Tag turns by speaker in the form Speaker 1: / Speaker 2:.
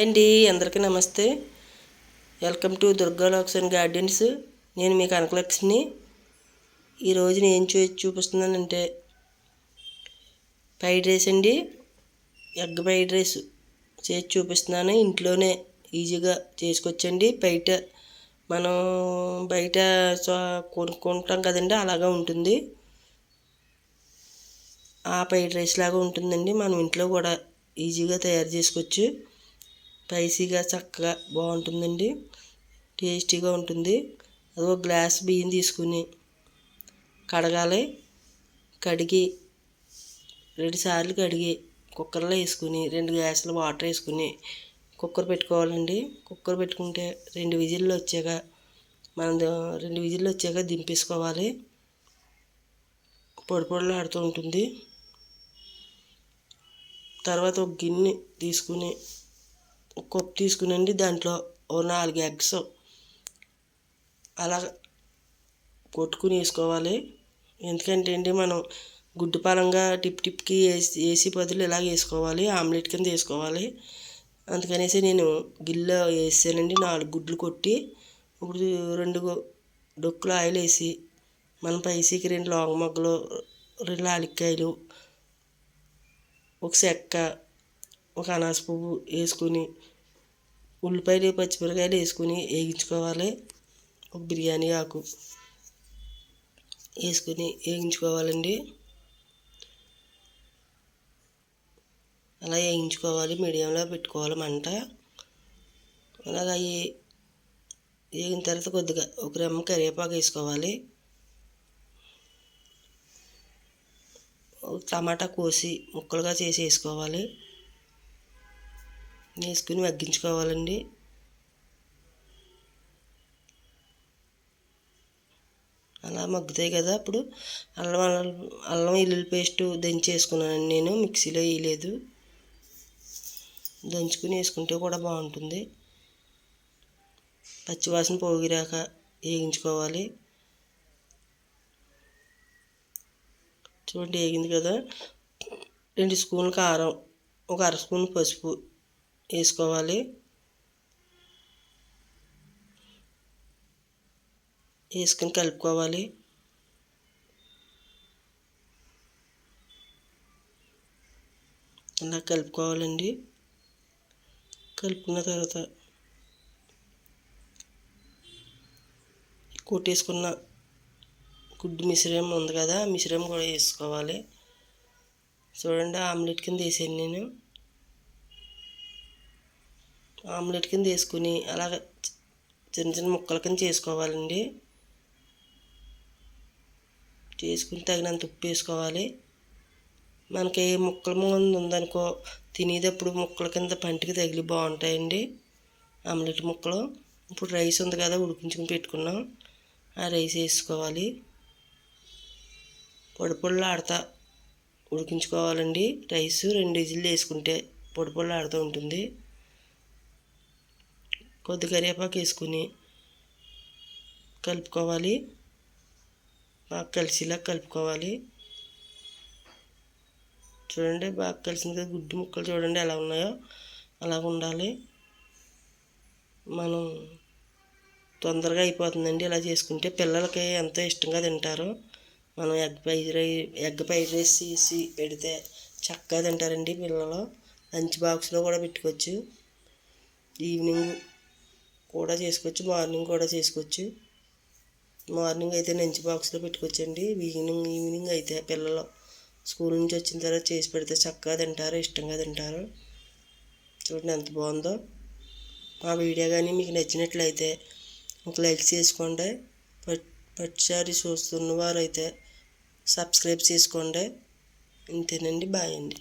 Speaker 1: అండి అందరికీ నమస్తే. Welcome to Durga lakes and gardens. నేను మీ కనకలక్ష్మిని ఈరోజు నేను చూ చూపిస్తున్నానంటే ఫ్రైడ్ రైస్ అండి. ఎగ్ ఫ్రైడ్ రైస్ చేసి చూపిస్తున్నాను. ఇంట్లోనే ఈజీగా చేసుకొచ్చండి. బయట మనం బయట కొనుక్కుంటాం కదండి అలాగా ఉంటుంది. ఆ ఫ్రైడ్ రైస్ లాగా ఉంటుందండి. మనం ఇంట్లో కూడా ఈజీగా తయారు చేసుకోవచ్చు. స్పైసీగా చక్కగా బాగుంటుందండి. టేస్టీగా ఉంటుంది. అది ఒక గ్లాస్ బియ్యం తీసుకుని కడగాలి. కడిగి రెండు సార్లు కడిగి కుక్కర్లో వేసుకుని రెండు గ్లాసులు వాటర్ వేసుకుని కుక్కర్ పెట్టుకోవాలండి. కుక్కర్ పెట్టుకుంటే రెండు విజిల్లు వచ్చాక మనం రెండు విజిల్లు వచ్చాక దింపేసుకోవాలి. పొడి పొడిలో ఆడుతూ ఉంటుంది. తర్వాత ఒక గిన్నె తీసుకుని కప్పు తీసుకునండి దాంట్లో ఓ నాలుగు ఎగ్స్ అలా కొట్టుకుని వేసుకోవాలి. ఎందుకంటే అండి మనం గుడ్డు పరంగా టిప్ టిప్కి వేసి వేసి బదులు ఇలా వేసుకోవాలి ఆమ్లెట్ కింద వేసుకోవాలి. అందుకనేసి నేను గిల్లో వేసానండి నాలుగు గుడ్లు కొట్టి ఇప్పుడు రెండు డొక్కులు ఆయిల్ వేసి మన పైసీకి రెండు లాంగ్ మొగ్గలు రెండు లాలిక్కాయలు ఒక చెక్క ఒక అనాస పువ్వు వేసుకుని ఉల్లిపాయలు పచ్చిమిరకాయలు వేసుకుని వేయించుకోవాలి. ఒక బిర్యానీ ఆకు వేసుకుని వేయించుకోవాలండి. అలా వేయించుకోవాలి. మీడియంలో పెట్టుకోవాలి మంట. అలాగా వేగిన తర్వాత కొద్దిగా ఒక రెమ్మ కరివేపాకు వేసుకోవాలి. టమాటా కోసి ముక్కలుగా చేసి వేసుకోవాలి. వేసుకుని మగ్గించుకోవాలండి. అలా మగ్గుతాయి కదా. అప్పుడు అల్లం అల్లం వెల్లుల్లి పేస్ట్ దంచేసుకున్నాను నేను. మిక్సీలో వేయలేదు. దంచుకుని వేసుకుంటే కూడా బాగుంటుంది. పచ్చివాసన పోగిరాక వేయించుకోవాలి. చూడండి వేగింది కదా. రెండు స్పూన్లు కారం ఒక అర స్పూన్ పసుపు వేసుకోవాలి. వేసుకుని కలుపుకోవాలి. అలా కలుపుకోవాలండి. కలుపుకున్న తర్వాత కొట్టేసుకున్న గుడ్డు మిశ్రమం ఉంది కదా మిశ్రమం కూడా వేసుకోవాలి. చూడండి ఆమ్లెట్ కింద వేసాను నేను. ఆమ్లెట్ కింద వేసుకుని అలాగ చిన్న చిన్న ముక్కల కింద చేసుకోవాలండి. చేసుకుని తగినంత ఉప్పు వేసుకోవాలి. మనకి ముక్కల ముందు ఉందనుకో తినేటప్పుడు ముక్కల కింద పంటికి తగిలి బాగుంటాయండి ఆమ్లెట్ ముక్కలు. ఇప్పుడు రైస్ ఉంది కదా ఉడికించుకుని పెట్టుకున్నాం. ఆ రైస్ వేసుకోవాలి. పొడి ఆడతా ఉడికించుకోవాలండి. రైస్ రెండు ఇజిల్లు వేసుకుంటే పొడి ఆడుతూ ఉంటుంది. కొద్ది కరివేపాకు వేసుకుని కలుపుకోవాలి. బాగా కలిసిలా కలుపుకోవాలి. చూడండి బాగా కలిసింది గుడ్డు ముక్కలు చూడండి ఎలా ఉన్నాయో. అలా ఉండాలి. మనం తొందరగా అయిపోతుందండి ఇలా చేసుకుంటే. పిల్లలకి ఎంతో ఇష్టంగా తింటారు. మనం egg fried rice egg fried rice తీసి పెడితే చక్కగా తింటారండి పిల్లలు. లంచ్ బాక్స్లో కూడా పెట్టుకోవచ్చు. ఈవినింగ్ కూడా చేసుకోవచ్చు మార్నింగ్ కూడా చేసుకోవచ్చు. మార్నింగ్ అయితే లంచ్ బాక్స్లో పెట్టుకోవచ్చండి. ఈవినింగ్ ఈవినింగ్ అయితే పిల్లలు స్కూల్ నుంచి వచ్చిన తర్వాత చేసి పెడితే చక్కగా తింటారు ఇష్టంగా తింటారు. చూడండి ఎంత బాగుందో. మా వీడియో కానీ మీకు నచ్చినట్లయితే ఒక లైక్ చేసుకోండి. పట్టుసారి చూస్తున్న వారైతే సబ్స్క్రైబ్ చేసుకోండి. ఇంతేనండి బాయ్ అండి.